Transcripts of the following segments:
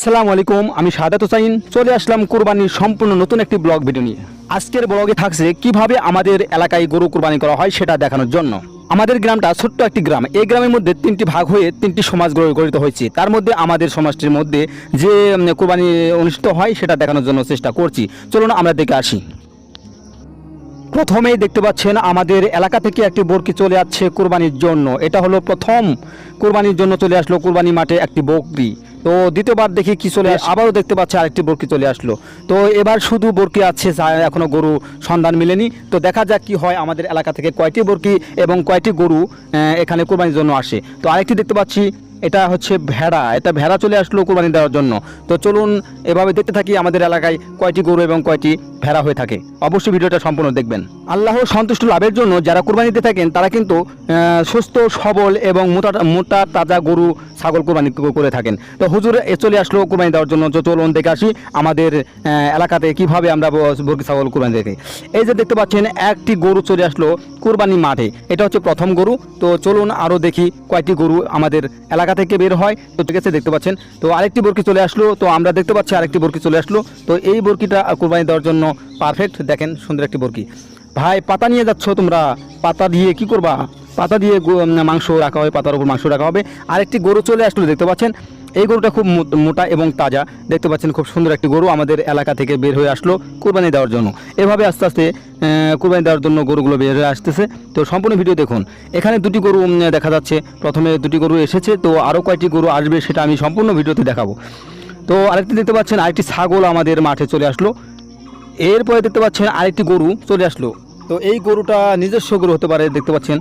আসসালামু আলাইকুম, আমি সাদাত হোসাইন। চলে আসলাম কোরবানির সম্পূর্ণ নতুন একটি ব্লগ ভিডিও নিয়ে। আজকের ব্লগে থাকছে কীভাবে আমাদের এলাকায় গরু কোরবানি করা হয় সেটা দেখানোর জন্য। আমাদের গ্রামটা ছোট্ট একটি গ্রাম। এই গ্রামের মধ্যে তিনটি ভাগ হয়ে তিনটি সমাজ গঠিত হয়েছে। তার মধ্যে আমাদের সমাজটির মধ্যে যে কোরবানি অনুষ্ঠিত হয় সেটা দেখানোর জন্য চেষ্টা করছি। চলুন আমরা দেখে আসি। প্রথমেই দেখতে পাচ্ছেন আমাদের এলাকা থেকে একটি বরকি চলে আসছে কোরবানির জন্য। এটা হলো প্রথম কোরবানির জন্য চলে আসলো কোরবানি মাঠে একটি বকরি। তো দ্বিতীয়বার দেখি কি চলে আসে আবারও দেখতে পাচ্ছি আরেকটি বরকি চলে আসলো। তো এবার শুধু বরকি আছে এখনও এখনও গরু সন্ধান মিলেনি। তো দেখা যাক কি হয় আমাদের এলাকা থেকে কয়টি বরকি এবং কয়টি গরু এখানে কোরবানির জন্য আসে। তো আরেকটি দেখতে পাচ্ছি এটা হচ্ছে ভেড়া, এটা ভেড়া চলে আসলো কোরবানি দেওয়ার জন্য। তো চলুন এভাবে দেখতে থাকি আমাদের এলাকায় কয়টি গরু এবং কয়টি ভেড়া হয়ে থাকে। অবশ্যই ভিডিওটা সম্পূর্ণ দেখবেন। আল্লাহ সন্তুষ্ট লাভের জন্য যারা কোরবানি দিতে থাকেন, তারা কিন্তু সুস্থ, সবল এবং মোটা মোটা, তাজা গরু, ছাগল কোরবানি করে থাকেন। তো হুজুর, এ চলে আসলো কোরবানি দেওয়ার জন্য। তো চলুন দেখে আসি আমাদের এলাকাতে কীভাবে আমরা বর্গি ছাগল কোরবানি দেখি এই যে দেখতে পাচ্ছেন, একটি গরু চলে আসলো কোরবানি মাঠে। এটা হচ্ছে প্রথম গরু। তো চলুন আরও দেখি কয়টি গরু আমাদের এলাকা থেকে বের হয়, তো ঠিক আছে, দেখতে পাচ্ছেন। তো আরেকটি বরকি চলে আসলো, তো আমরা দেখতে পাচ্ছি আরেকটি বরকি চলে আসলো। তো এই বরকিটা কোরবানি দেওয়ার জন্য পারফেক্ট দেখেন, সুন্দর একটি বরকি। ভাই, পাতা নিয়ে যাচ্ছ তোমরা? পাতা দিয়ে কি করবা? পাতা দিয়ে মাংস রাখা হয় পাতার উপর মাংস রাখা হবে। আরেকটি গরু চলে আসলো, দেখতে পাচ্ছেন? এই গরুটা খুব মোটা এবং তাজা। দেখতে পাচ্ছেন, খুব সুন্দর একটি গরু আমাদের এলাকা থেকে বের হয়ে আসলো কোরবানি দেওয়ার জন্য। এভাবে আস্তে আস্তে কোরবানি দেওয়ার জন্য গরুগুলো বের আসতেছে। তো সম্পূর্ণ ভিডিও দেখুন। এখানে দুটি গরু দেখা যাচ্ছে। প্রথমে দুটি গরু এসেছে, তো আরও কয়টি গরু আসবে সেটা আমি সম্পূর্ণ ভিডিওতে দেখাবো। তো আরেকটি দেখতে পাচ্ছেন, আরেকটি ছাগল আমাদের মাঠে চলে আসলো। এরপরে দেখতে পাচ্ছেন আরেকটি গরু চলে আসলো। তো এই গরুটা নিজস্ব গরু হতে পারে দেখতে পাচ্ছেন।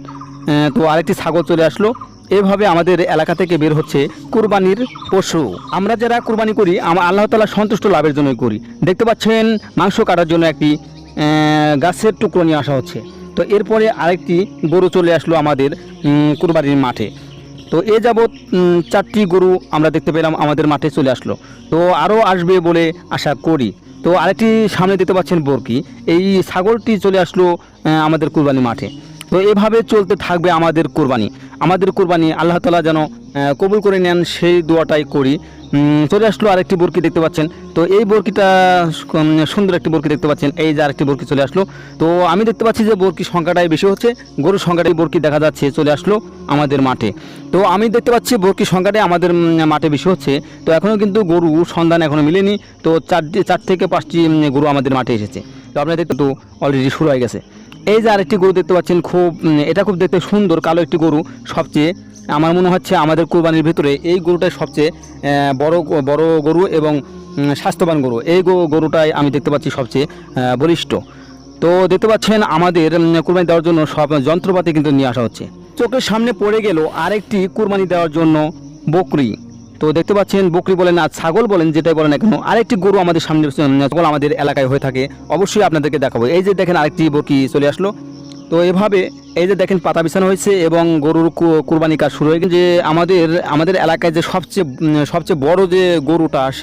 তো আরেকটি ছাগল চলে আসলো। এভাবে আমাদের এলাকা থেকে বের হচ্ছে কুরবানির পশু। আমরা যারা কুরবানি করি, আমরা আল্লাহ তালা সন্তুষ্ট লাভের জন্যই করি। দেখতে পাচ্ছেন, মাংস কাটার জন্য একটি গাছের টুকরো নিয়ে আসা হচ্ছে। তো এরপরে আরেকটি গরু চলে আসলো আমাদের কুরবানির মাঠে। তো এ যাবৎ চারটি গরু আমরা দেখতে পেলাম আমাদের মাঠে চলে আসলো। তো আরও আসবে বলে আশা করি। তো আরেকটি সামনে দেখতে পাচ্ছেন বরকি। এই ছাগলটি চলে আসলো আমাদের কুরবানি মাঠে। তো এভাবে চলতে থাকবে আমাদের কোরবানি। আমাদের কোরবানি, আল্লাহ তালা যেন কবুল করে নেন সেই দোয়াটাই করি। চলে আসলো আরেকটি বরকি দেখতে পাচ্ছেন। তো এই বরকিটা সুন্দর একটি বরকি দেখতে পাচ্ছেন। এই যে আরেকটি বরকি চলে আসলো। তো আমি দেখতে পাচ্ছি যে বরকি সংখ্যাটাই বেশি হচ্ছে। গরুর সংখ্যাটাই বরকি দেখা যাচ্ছে, চলে আসলো আমাদের মাঠে। তো আমি দেখতে পাচ্ছি বরকি সংখ্যাটাই আমাদের মাঠে বেশি হচ্ছে। তো এখনও কিন্তু গরু সন্ধান এখনও মিলেনি। তো চারটি চার থেকে পাঁচটি গরু আমাদের মাঠে এসেছে। তো আপনাদের দেখতে তো অলরেডি শুরু হয়ে গেছে। এই যে আরেকটি গরু দেখতে পাচ্ছেন, খুব এটা খুব দেখতে সুন্দর, কালো একটি গরু। সবচেয়ে আমার মনে হচ্ছে আমাদের কোরবানির ভিতরে এই গরুটাই সবচেয়ে বড় বড় গরু এবং স্বাস্থ্যবান গরু। এই গরুটাই আমি দেখতে পাচ্ছি সবচেয়ে বলিষ্ঠ। তো দেখতে পাচ্ছেন আমাদের কুরবানি দেওয়ার জন্য সব যন্ত্রপাতি কিন্তু নিয়ে আসা হচ্ছে। চোখের সামনে পড়ে গেল আরেকটি কুরবানি দেওয়ার জন্য বকরি। তো দেখতে পাচ্ছেন বকরি বলেন আর ছাগল বলেন, যেটাই বলেন না কেন, আরেকটি গরু আমাদের সামনে ছাগল আমাদের এলাকায় হয়ে থাকে। অবশ্যই আপনাদেরকে দেখাবো। এই যে দেখেন আরেকটি বকরি চলে আসলো। তো এভাবে এই যে দেখেন পাতা বিছানো হয়েছে এবং গরুর কুরবানি কাজ শুরু হয়ে গেছে। যে আমাদের আমাদের এলাকায় যে সবচেয়ে সবচেয়ে বড় যে গরুটা